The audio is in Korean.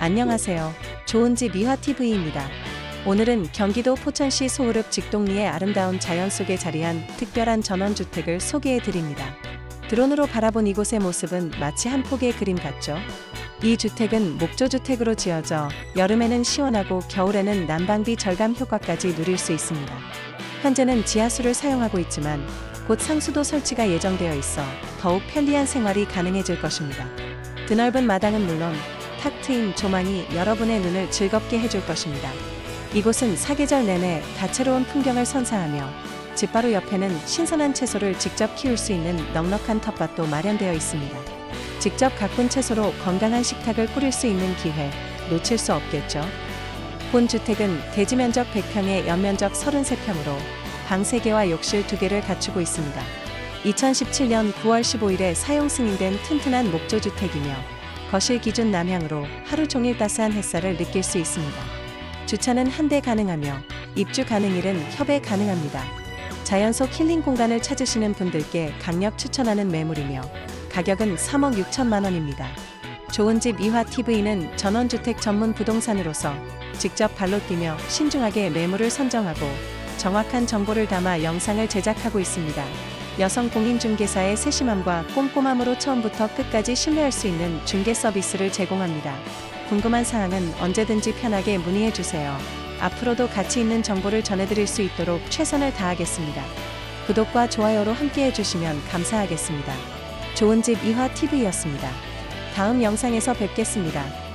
안녕하세요. 좋은집 미화TV입니다. 오늘은 경기도 포천시 소우릅 직동리의 아름다운 자연 속에 자리한 특별한 전원주택을 소개해 드립니다. 드론으로 바라본 이곳의 모습은 마치 한 폭의 그림 같죠? 이 주택은 목조주택으로 지어져 여름에는 시원하고 겨울에는 난방비 절감 효과까지 누릴 수 있습니다. 현재는 지하수를 사용하고 있지만 곧 상수도 설치가 예정되어 있어 더욱 편리한 생활이 가능해질 것입니다. 드넓은 마당은 물론 탁 트인 조망이 여러분의 눈을 즐겁게 해줄 것입니다. 이곳은 사계절 내내 다채로운 풍경을 선사하며 집 바로 옆에는 신선한 채소를 직접 키울 수 있는 넉넉한 텃밭도 마련되어 있습니다. 직접 가꾼 채소로 건강한 식탁을 꾸릴 수 있는 기회 놓칠 수 없겠죠. 본 주택은 대지 면적 100평에 연면적 33평으로 방 3개와 욕실 2개를 갖추고 있습니다. 2017년 9월 15일에 사용 승인된 튼튼한 목조주택이며 거실 기준 남향으로 하루 종일 따스한 햇살을 느낄 수 있습니다. 주차는 한 대 가능하며 입주 가능일은 협의 가능합니다. 자연 속 힐링 공간을 찾으시는 분들께 강력 추천하는 매물이며 가격은 3억 6천만 원입니다. 좋은 집 이화 TV는 전원주택 전문 부동산으로서 직접 발로 뛰며 신중하게 매물을 선정하고 정확한 정보를 담아 영상을 제작하고 있습니다. 여성 공인중개사의 세심함과 꼼꼼함으로 처음부터 끝까지 신뢰할 수 있는 중개 서비스를 제공합니다. 궁금한 사항은 언제든지 편하게 문의해 주세요. 앞으로도 가치 있는 정보를 전해드릴 수 있도록 최선을 다하겠습니다. 구독과 좋아요로 함께 해주시면 감사하겠습니다. 좋은 집 이화 TV였습니다. 다음 영상에서 뵙겠습니다.